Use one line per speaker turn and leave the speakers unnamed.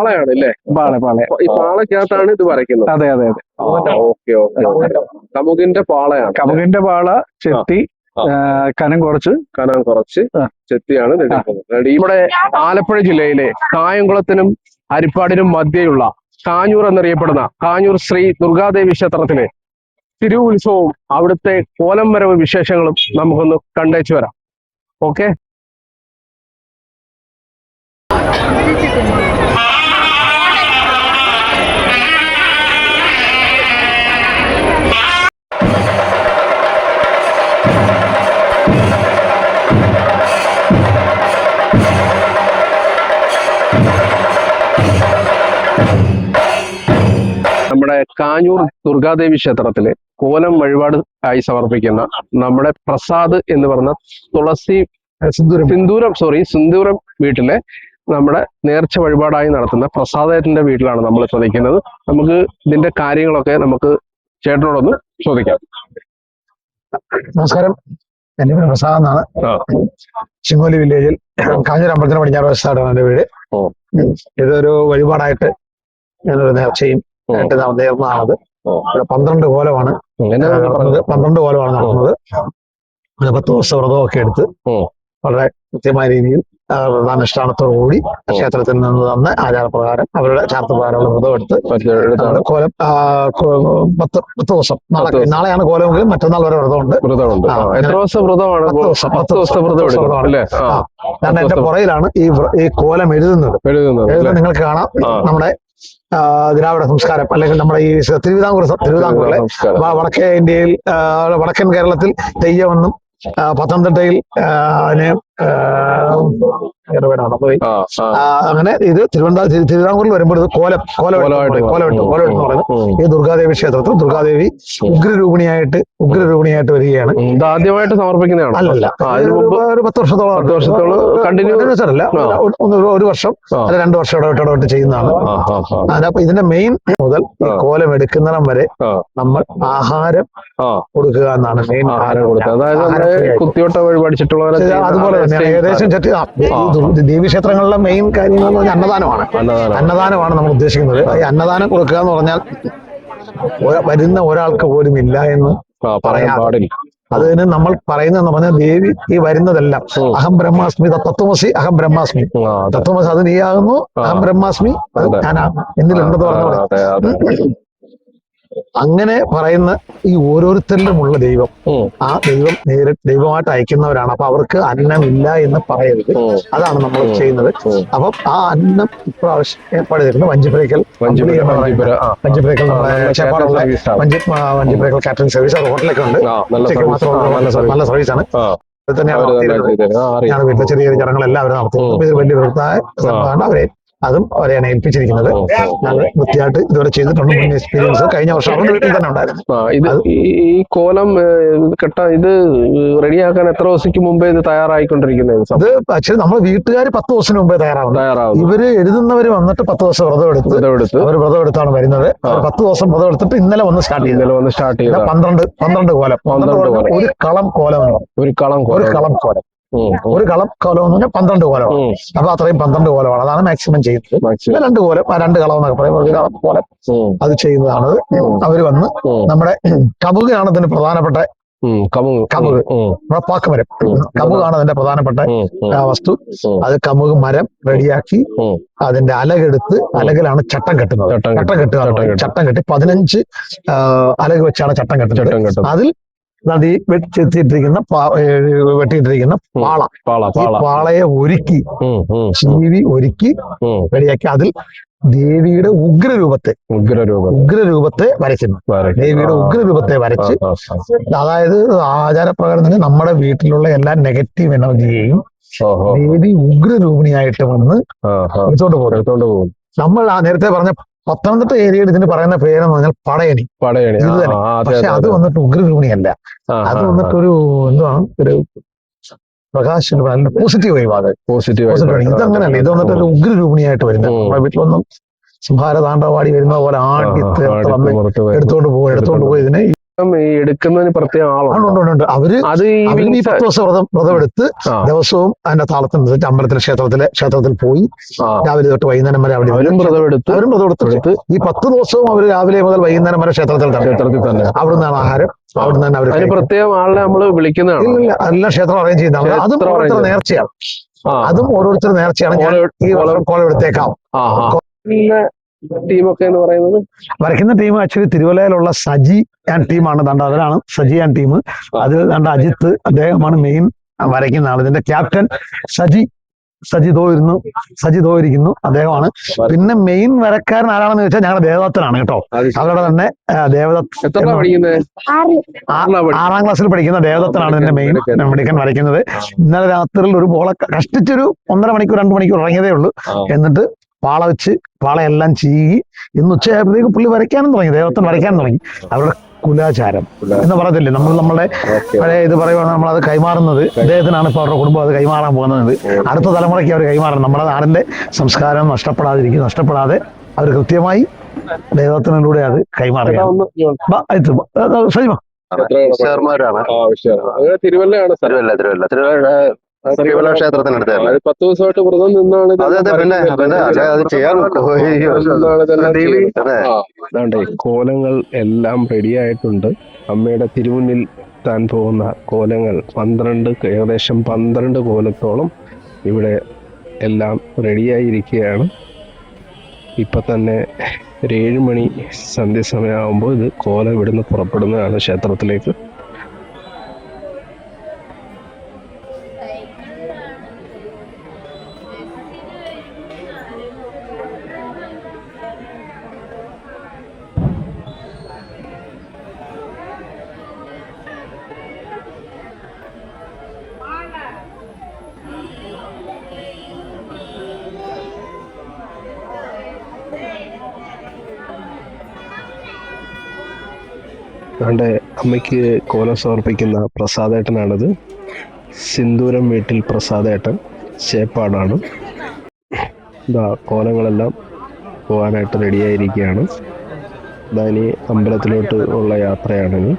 പാളയാണ് അല്ലേ?
പാള പാള.
ഈ പാളക്കകത്താണ് ഇത് വരയ്ക്കുന്നത്.
അതെ അതെ അതെ.
Okay okay കമുകിന്റെ പാളയാണ്.
കമുകിന്റെ പാള ചെത്തി കനം കുറച്ച്.
കനം കുറച്ച്. ചെത്തിയാണ് ഇവിടെ ആലപ്പുഴ ജില്ലയിലെ കായംകുളത്തിനും അരിപ്പാടിനും മധ്യയുള്ള കാഞ്ഞൂർ എന്നറിയപ്പെടുന്ന കാഞ്ഞൂർ ശ്രീ ദുർഗാദേവി ക്ഷേത്രത്തിലെ തിരുവുത്സവവും അവിടുത്തെ കോലം വരവ് വിശേഷങ്ങളും നമുക്കൊന്ന് കണ്ടേച്ചു വരാം. ഓക്കെ? കാഞ്ഞൂർ ദുർഗാദേവി ക്ഷേത്രത്തിലെ കോലം വഴിപാട് ആയി സമർപ്പിക്കുന്ന നമ്മുടെ പ്രസാദ് എന്ന് പറഞ്ഞ തുളസി സിന്ദൂരം. സോറി സിന്ദൂരം വീട്ടിലെ നമ്മുടെ നേർച്ച വഴിപാടായി നടത്തുന്ന പ്രസാദേട്ടന്റെ വീട്ടിലാണ് നമ്മൾ ഇപ്പോൾ നിൽക്കുന്നത് നമുക്ക് ഇതിന്റെ കാര്യങ്ങളൊക്കെ നമുക്ക് ചേട്ടനോടൊന്ന് ചോദിക്കാം.
നമസ്കാരം. എന്റെ പേര് പ്രസാദ് എന്നാണ്. ചിങ്ങോലി വില്ലേജിൽ കാഞ്ഞൂർ അമ്പലത്തിന് പടിഞ്ഞാറ് വശത്താണ് എന്റെ വീട്. ഇതൊരു വഴിപാടായിട്ട് ഞാനൊരു നേർച്ചയും
ഓ. ദേവമാണത്.
ഇവിടെ പന്ത്രണ്ട് കോലമാണ്. പന്ത്രണ്ട് കോലമാണ് നടത്തുന്നത് ഒരു പത്ത് ദിവസം വ്രതമൊക്കെ എടുത്ത് വളരെ കൃത്യമായ രീതിയിൽ ആ, വ്രതാനുഷ്ഠാനത്തോടു കൂടി ക്ഷേത്രത്തിൽ നിന്ന് തന്ന് ആചാരപ്രകാരം അവരുടെ ചാർത്തപ്രകാരമുള്ള വ്രതം എടുത്ത് കോലം പത്ത് പത്ത് ദിവസം. നാളെ നാളെയാണ് കോലമെങ്കിൽ മറ്റന്നാൾ വരെ വ്രതമുണ്ട്.
എത്ര ദിവസം വ്രതമാണ്?
പത്ത് ദിവസം,
പത്ത് ദിവസത്തെ.
കാരണം എന്റെ പുറയിലാണ് ഈ ഈ കോലം എഴുതുന്നത്.
എഴുതുന്നത്?
നിങ്ങൾക്ക് കാണാം. നമ്മുടെ ദ്രാവിഡ സംസ്കാരം അല്ലെങ്കിൽ നമ്മുടെ ഈ തിരുവിതാംകൂർ തിരുവിതാംകൂറിലെ വടക്കേ ഇന്ത്യയിൽ വടക്കൻ കേരളത്തിൽ തെയ്യമെന്നും പത്തനംതിട്ടയിൽ അതിന് അപ്പൊ അങ്ങനെ ഇത് തിരുവനന്തപുരം തിരു- തിരുവിതാംകൂറിൽ വരുമ്പോൾ ഇത് കോലം കോലവെട്ട്
കോലമായിട്ട്
കോലവെട്ട് കോലമിട്ട് എന്ന് പറയുന്നത്. ഈ ദുർഗാദേവി ക്ഷേത്രത്തിൽ ദുർഗാദേവി ഉഗ്രരൂപിണിയായിട്ട് ഉഗ്രരൂപിണിയായിട്ട് വരികയാണ്.
ഇത് ആദ്യമായിട്ട് സമർപ്പിക്കുന്നതാണ്.
അല്ലല്ല. ഒരു പത്ത് വർഷത്തോളം
വർഷത്തോളം
അല്ല ഒരു- വർഷം അല്ല രണ്ട് വർഷം ഇടവിട്ട് ഇടവിട്ട് ചെയ്യുന്നതാണ്. അതിനപ്പോ ഇതിന്റെ മെയിൻ മുതൽ. കോലം എടുക്കുന്നിടം വരെ നമ്മൾ ആഹാരം കൊടുക്കുക എന്നാണ് മെയിൻ
ആഹാരം കൊടുക്കുക അതായത് കുത്തിയോട്ട വഴി
അതുപോലെ
അതേ
തന്നെയാണ് ഏകദേശം ദേവീക്ഷേത്രങ്ങളിലെ മെയിൻ കാര്യങ്ങൾ എന്ന് പറഞ്ഞാൽ അന്നദാനമാണ്. അന്നദാനമാണ് നമ്മൾ ഉദ്ദേശിക്കുന്നത്. ഈ അന്നദാനം കൊടുക്കുക എന്ന് പറഞ്ഞാൽ വരുന്ന ഒരാൾക്ക് പോലും ഇല്ല എന്ന്
പറയാൻ. പാടില്ല.
അതിന് നമ്മൾ പറയുന്നതെന്ന് പറഞ്ഞാൽ ദേവി ഈ വരുന്നതെല്ലാം. അഹം ബ്രഹ്മാസ്മി തത്വമസി അഹം ബ്രഹ്മാസ്മി. തത്വമസി അത് നീയാകുന്നു
ആകുന്നു
അഹം ബ്രഹ്മാസ്മി അത്. ഞാനാകുന്നു. എന്നിലുണ്ടെന്ന് പറഞ്ഞ അങ്ങനെ പറയുന്ന ഈ ഓരോരുത്തരിലുമുള്ള ദൈവം. ആ ദൈവം നേരി ദൈവമായിട്ട് അയക്കുന്നവരാണ്. അപ്പൊ അവർക്ക് അന്നമില്ല എന്ന് പറയരുത്. അതാണ് നമ്മൾ ചെയ്യുന്നത്. അപ്പൊ ആ അന്നം ഇപ്രാവശ്യം ഏർപ്പാട് ചെയ്തിട്ടുണ്ട് വഞ്ചിപ്പുരയ്ക്കൽ. വഞ്ചിപ്പുരയ്ക്കൽ ചേപ്പാടുള്ള വഞ്ചിപ്പുരയ്ക്കൽ കാറ്ററിംഗ് സർവീസ് ഹോട്ടലൊക്കെ ഉണ്ട്
നല്ല
സർവീസ് ആണ്. അത് തന്നെയാണ് വീട്ടിലെ ചെറിയ ചെറിയ ചടങ്ങുകളെല്ലാം അവർ നടത്തുന്നത് വലിയ വൃത്തായ അവരെ അതും അവരെയാണ് ഏൽപ്പിച്ചിരിക്കുന്നത്. ഞങ്ങൾ വൃത്തിയായിട്ട് ഇതുവരെ ചെയ്തിട്ടുണ്ട്. മുൻ എക്സ്പീരിയൻസ് കഴിഞ്ഞ വർഷം അവരുടെ വീട്ടിൽ തന്നെ ഉണ്ടായിരുന്നു.
ഇത് ഈ- കോലം ഇത് കെട്ട ഇത് റെഡിയാക്കാൻ എത്ര ദിവസം മുമ്പേ ഇത് തയ്യാറായിക്കൊണ്ടിരിക്കുന്നത്?
അത് ആക്ച്വലി നമ്മൾ വീട്ടുകാർ പത്ത് ദിവസത്തിന് മുമ്പേ തയ്യാറാവും
തയ്യാറാവും
ഇവർ എഴുതുന്നവര് വന്നിട്ട് പത്ത് ദിവസം വ്രതം എടുത്ത്
എടുത്ത്
അവർ വ്രതം എടുത്താണ് വരുന്നത്. പത്ത് ദിവസം വ്രതം എടുത്തിട്ട് ഇന്നലെ വന്ന് സ്റ്റാർട്ട് ചെയ്തു.
ഇന്നലെ വന്ന് സ്റ്റാർട്ട് ചെയ്തു
പന്ത്രണ്ട് പന്ത്രണ്ട് കോലം.
പന്ത്രണ്ട്
ഒരു കളം കോലം
ഒരു കളം
ഒരു
കോലം.
കളം കോലം. ഒരു കളം കോലം എന്ന് പറഞ്ഞാൽ പന്ത്രണ്ട് കോലമാണ്. അപ്പൊ അത്രയും പന്ത്രണ്ട് കോലമാണ്. അതാണ് മാക്സിമം ചെയ്യുന്നത്. രണ്ട് കോലം രണ്ട് കളം എന്നൊക്കെ പറയും. ഒരു കളം കോലം അത് ചെയ്യുന്നതാണ്. അവർ വന്ന് നമ്മുടെ കമുകാണ് ഇതിന് പ്രധാനപ്പെട്ട
കമുക്.
കമുക്. പാക്ക്
മരം
കമുകാണ് അതിന്റെ പ്രധാനപ്പെട്ട വസ്തു. അത് കമുക് മരം റെഡിയാക്കി. അതിന്റെ അലകെടുത്ത് അലകിലാണ് ചട്ടം കെട്ടുന്നത്.
ചട്ടം
കെട്ടുക
ചട്ടം കെട്ടി
പതിനഞ്ച് അലക് വെച്ചാണ് ചട്ടം കെട്ടുന്നത്. അതിൽ പാ- ഏ, വെട്ടിയിട്ടിരിക്കുന്ന പാള. ഈ പാളയെ ഒരുക്കി
ഉം,
ഒരുക്കി. റെഡിയാക്കി. അതിൽ ദേവിയുടെ ഉഗ്രരൂപത്തെ
ഉഗ്രരൂപം
ഉഗ്രരൂപത്തെ വരയ്ക്കുന്നു ദേവിയുടെ ഉഗ്രരൂപത്തെ വരച്ച്. അതായത് ആചാരപ്രകാരം തന്നെ നമ്മുടെ വീട്ടിലുള്ള എല്ലാ നെഗറ്റീവ് എനർജിയെയും ദേവി ഉഗ്രരൂപിണിയായിട്ട് വന്ന് എടുത്തോണ്ട് പോകും നമ്മൾ ആ നേരത്തെ പറഞ്ഞ പത്തനംതിട്ട ഏരിയയിൽ ഇതിന് പറയുന്ന പേരെന്ന് പറഞ്ഞാൽ പടയണി.
പടയണി. ആ,
ഇത് തന്നെ. പക്ഷെ
അത്
വന്നിട്ട് ഉഗ്രഭൂമി
അല്ല
അത്
വന്നിട്ടൊരു
വന്നിട്ട് ഒരു എന്താണ് ഒരു പ്രകാശം പോസിറ്റീവ് വൈവ് അത്
പോസിറ്റീവ്.
ഇത് അങ്ങനെയല്ല ഇത് വന്നിട്ട് ഒരു ഉഗ്രരൂപിണിയായിട്ട് വരുന്നത്. നമ്മുടെ വീട്ടിലൊന്നും സംഹാര താണ്ഡവാടി വരുന്ന പോലെ
ആ,
ആടി
ആ,
തീർത്ത്
ആടി
വന്ന് എടുത്തോണ്ട് പോകും എടുത്തോണ്ട് പോയി. ഇതിനെ
ഈ എടുക്കുന്നതിന് പ്രത്യേക ആളുണ്ട്.
അവർ
അത് ഈ
പത്ത് ദിവസം വ്രതം ദിവസവും അതിന്റെ താളത്തിനനുസരിച്ച് അമ്പലത്തിലെ ക്ഷേത്രത്തിലെ ക്ഷേത്രത്തിൽ പോയി
ആ.
രാവിലെ തൊട്ട് വൈകുന്നേരം വരെ അവിടെ
അവരും
വ്രതം
എടുത്ത്
അവരും വ്രതം എടുത്ത്
എടുത്ത്
ഈ പത്ത് ദിവസവും അവർ രാവിലെ മുതൽ വൈകുന്നേരം വരെ ക്ഷേത്രത്തിൽ തന്നെ.
ക്ഷേത്രത്തിൽ തന്നെ.
അവിടുന്നാണ് ആഹാരം. അവിടുന്ന് തന്നെ അവർ
അതിന് പ്രത്യേകം ആളെ നമ്മൾ വിളിക്കുന്നതാണ്.
ഇല്ല എല്ലാം ക്ഷേത്രം അറേഞ്ച് ചെയ്യുന്നതാണ് അതും ഓരോരുത്തർ നേർച്ചയാണ്. അതും ഓരോരുത്തർ നേർച്ചയാണ്. ഞാൻ ഈ കോളം എടുത്തേക്കാം.
ടീമൊക്കെ എന്ന് പറയുന്നത്?
വരയ്ക്കുന്ന ടീം ആക്ച്വലി തിരുവല്ലയിലുള്ള സജി ആൻഡ് ടീമാണ് ദണ്ട അതിലാണ് സജി ആൻഡ് ടീം. അതിൽ ദണ്ട അജിത്ത് അദ്ദേഹമാണ് മെയിൻ വരയ്ക്കുന്ന ആൾ ഇതിന്റെ ക്യാപ്റ്റൻ സജി സജി ദോ ഇരുന്നു. സജി ദോ ഇരിക്കുന്നു. അദ്ദേഹമാണ്. പിന്നെ മെയിൻ വരക്കാരൻ ആരാണെന്ന് ചോദിച്ചാൽ ഞങ്ങളുടെ ദേവദത്തനാണ് കേട്ടോ. അവരുടെ തന്നെ ദേവദത്ത് ആറാം. ക്ലാസ്സിൽ പഠിക്കുന്ന ദേവദത്തനാണ് ഇതിന്റെ മെയിൻ മെഡിക്കൻ വരയ്ക്കുന്നത്. ഇന്നലെ രാത്രിയിൽ ഒരു ബോളൊക്കെ കഷ്ടിച്ചൊരു ഒന്നര മണിക്കൂർ രണ്ട് മണിക്കൂർ ഇറങ്ങിയതേ ഉള്ളൂ. എന്നിട്ട് പാള വെച്ച് പാളയെല്ലാം ചീകി ഇന്ന് ഉച്ചയായപ്പോഴത്തേക്ക് പുള്ളി വരയ്ക്കാനും തുടങ്ങി ദേവത്തൻ വരയ്ക്കാനും തുടങ്ങി. അവരുടെ കുലാചാരം എന്ന് പറയത്തില്ലേ നമ്മൾ നമ്മുടെ പഴയ ഇത് പറയുവാണ് നമ്മൾ അത് കൈമാറുന്നത് ഇദ്ദേഹത്തിനാണ് ഇപ്പൊ അവരുടെ കുടുംബം അത് കൈമാറാൻ പോകുന്നത്. അടുത്ത തലമുറയ്ക്ക് അവർ കൈമാറണം. നമ്മുടെ നാടിന്റെ സംസ്കാരം നഷ്ടപ്പെടാതിരിക്കും നഷ്ടപ്പെടാതെ അവർ കൃത്യമായി ദൈവത്തിനിലൂടെ അത്
കൈമാറുകയാണ്.
സജിമ
തിരുവല്ലയാണ്.
തിരുവല്ല തിരുവല്ല. തിരുവല്ല തിരുവല്ല ക്ഷേത്രത്തിനടുത്ത്
പത്ത് ദിവസമായിട്ട് വ്രതം നിന്നാണ്
അതെ അതെ പിന്നെ പിന്നെ അല്ലെ അത് ചെയ്യാൻ. അതെ.
കോലങ്ങൾ എല്ലാം റെഡിയായിട്ടുണ്ട് അമ്മയുടെ തിരുമുന്നിൽ താൻ പോകുന്ന കോലങ്ങൾ പന്ത്രണ്ട് ഏകദേശം പന്ത്രണ്ട് കോലത്തോളം ഇവിടെ എല്ലാം റെഡിയായിരിക്കുകയാണ് ഇപ്പൊ തന്നെ ഒരു ഏഴുമണി സന്ധ്യ സന്ധ്യസമയമാകുമ്പോൾ ഇത് കോലം ഇവിടുന്ന് പുറപ്പെടുന്നതാണ് ക്ഷേത്രത്തിലേക്ക്. അതുകൊണ്ട് അമ്മയ്ക്ക് കോലം സമർപ്പിക്കുന്ന പ്രസാദേട്ടനാണിത്. സിന്ദൂരം വീട്ടിൽ പ്രസാദേട്ടൻ ചേപ്പാടാണ്. ഇതാ കോലങ്ങളെല്ലാം പോകാനായിട്ട് റെഡിയായിരിക്കുകയാണ് ഇതാ ഇനി അമ്പലത്തിലോട്ട് ഉള്ള യാത്രയാണ് ഇനി.